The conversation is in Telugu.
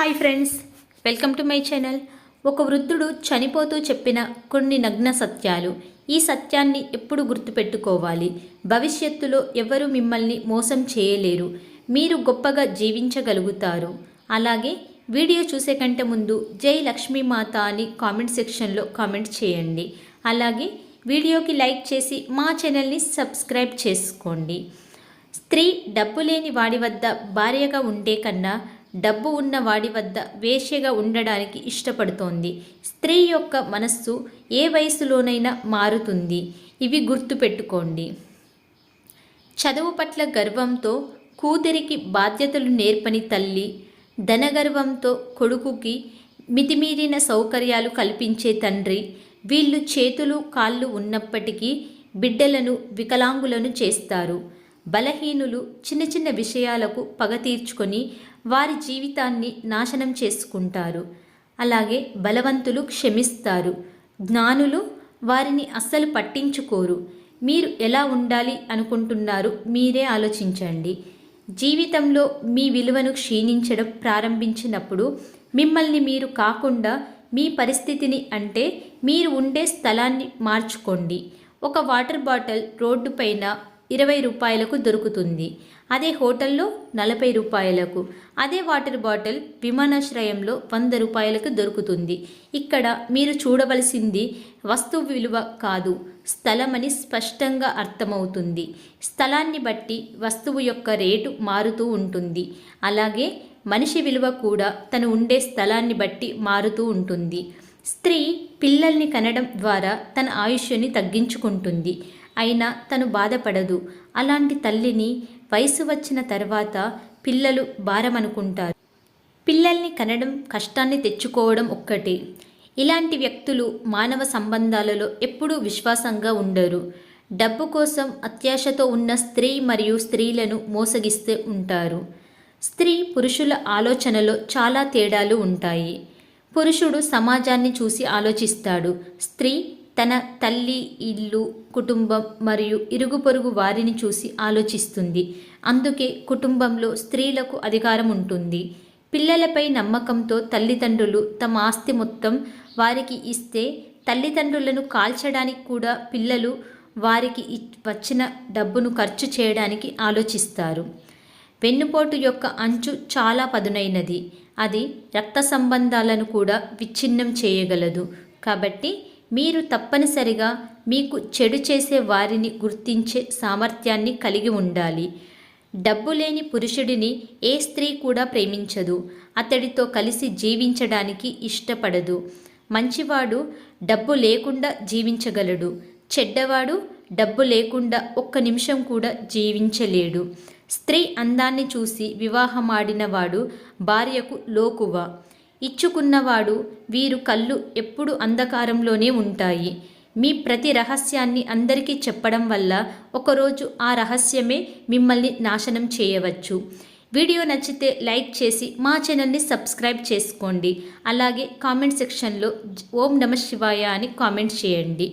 Hi friends welcome to my channel. ఒక వృద్ధుడు చనిపోతూ చెప్పిన కొన్ని నగ్న సత్యాలు. ఈ సత్యాన్ని ఎప్పుడు గుర్తుపెట్టుకోవాలి? భవిష్యత్తులో ఎవరు మిమ్మల్ని మోసం చేయలేరు. మీరు గొప్పగా జీవించగలుగుతారు. అలాగే వీడియో చూసే కంటే ముందు జై లక్ష్మీమాత అని కామెంట్ సెక్షన్లో కామెంట్ చేయండి. అలాగే వీడియోకి లైక్ చేసి మా ఛానల్ని సబ్స్క్రైబ్ చేసుకోండి. స్త్రీ డబ్బు లేని వాడి వద్ద భార్యగా ఉండే కన్నా డబ్బు ఉన్న వాడి వద్ద వేశ్యగా ఉండడానికి ఇష్టపడుతోంది. స్త్రీ యొక్క మనస్సు ఏ వయసులోనైనా మారుతుంది. ఇవి గుర్తుపెట్టుకోండి. చదువు పట్ల గర్వంతో కూతురికి బాధ్యతలు నేర్పని తల్లి ధనగర్వంతో కొడుకుకి మితిమీరిన సౌకర్యాలు కల్పించే తండ్రి వీళ్ళు చేతులు కాళ్ళు ఉన్నప్పటికీ బిడ్డలను వికలాంగులను చేస్తారు. బలహీనులు చిన్న చిన్న విషయాలకు పగ తీర్చుకొని వారి జీవితాన్ని నాశనం చేసుకుంటారు. అలాగే బలవంతులు క్షమిస్తారు. జ్ఞానులు వారిని అస్సలు పట్టించుకోరు. మీరు ఎలా ఉండాలి అనుకుంటున్నారు మీరే ఆలోచించండి. జీవితంలో మీ విలువను క్షీణించడం ప్రారంభించినప్పుడు మిమ్మల్ని మీరు కాకుండా మీ పరిస్థితిని అంటే మీరు ఉండే స్థలాన్ని మార్చుకోండి. ఒక వాటర్ బాటిల్ రోడ్డుపైన ఇరవై రూపాయలకు దొరుకుతుంది. అదే హోటల్లో నలభై రూపాయలకు అదే వాటర్ బాటిల్ విమానాశ్రయంలో వంద రూపాయలకు దొరుకుతుంది. ఇక్కడ మీరు చూడవలసింది వస్తువు విలువ కాదు స్థలమని స్పష్టంగా అర్థమవుతుంది. స్థలాన్ని బట్టి వస్తువు యొక్క రేటు మారుతూ ఉంటుంది. అలాగే మనిషి విలువ కూడా తను ఉండే స్థలాన్ని బట్టి మారుతూ ఉంటుంది. స్త్రీ పిల్లల్ని కనడం ద్వారా తన ఆయుష్యని తగ్గించుకుంటుంది. అయినా తను బాధపడదు. అలాంటి తల్లిని వయసు వచ్చిన తర్వాత పిల్లలు భారమనుకుంటారు. పిల్లల్ని కనడం కష్టాన్ని తెచ్చుకోవడం ఒక్కటే. ఇలాంటి వ్యక్తులు మానవ సంబంధాలలో ఎప్పుడూ విశ్వాసంగా ఉండరు. డబ్బు కోసం అత్యాశతో ఉన్న స్త్రీ మరియు స్త్రీలను మోసగిస్తే ఉంటారు. స్త్రీ పురుషుల ఆలోచనలో చాలా తేడాలు ఉంటాయి. పురుషుడు సమాజాన్ని చూసి ఆలోచిస్తాడు. స్త్రీ తన తల్లి ఇల్లు కుటుంబం మరియు ఇరుగు పొరుగు వారిని చూసి ఆలోచిస్తుంది. అందుకే కుటుంబంలో స్త్రీలకు అధికారం ఉంటుంది. పిల్లలపై నమ్మకంతో తల్లిదండ్రులు తమ ఆస్తి మొత్తం వారికి ఇస్తే తల్లిదండ్రులను కాల్చడానికి కూడా పిల్లలు వారికి వచ్చిన డబ్బును ఖర్చు చేయడానికి ఆలోచిస్తారు. వెన్నుపోటు యొక్క అంచు చాలా పదునైనది. అది రక్త సంబంధాలను కూడా విచ్ఛిన్నం చేయగలదు. కాబట్టి మీరు తప్పనిసరిగా మీకు చెడు చేసే వారిని గుర్తించే సామర్థ్యాన్ని కలిగి ఉండాలి. డబ్బు లేని పురుషుడిని ఏ స్త్రీ కూడా ప్రేమించదు. అతడితో కలిసి జీవించడానికి ఇష్టపడదు. మంచివాడు డబ్బు లేకుండా జీవించగలడు. చెడ్డవాడు డబ్బు లేకుండా ఒక్క నిమిషం కూడా జీవించలేడు. స్త్రీ అందాన్ని చూసి వివాహమాడినవాడు భార్యకు లోకువ. ఇచ్చుకున్నవాడు వీరు కళ్ళు ఎప్పుడు అంధకారంలోనే ఉంటాయి. మీ ప్రతి రహస్యాన్ని అందరికీ చెప్పడం వల్ల ఒకరోజు ఆ రహస్యమే మిమ్మల్ని నాశనం చేయవచ్చు. వీడియో నచ్చితే లైక్ చేసి మా ఛానల్ని సబ్స్క్రైబ్ చేసుకోండి. అలాగే కామెంట్ సెక్షన్లో ఓం నమ శివాయ అని కామెంట్ చేయండి.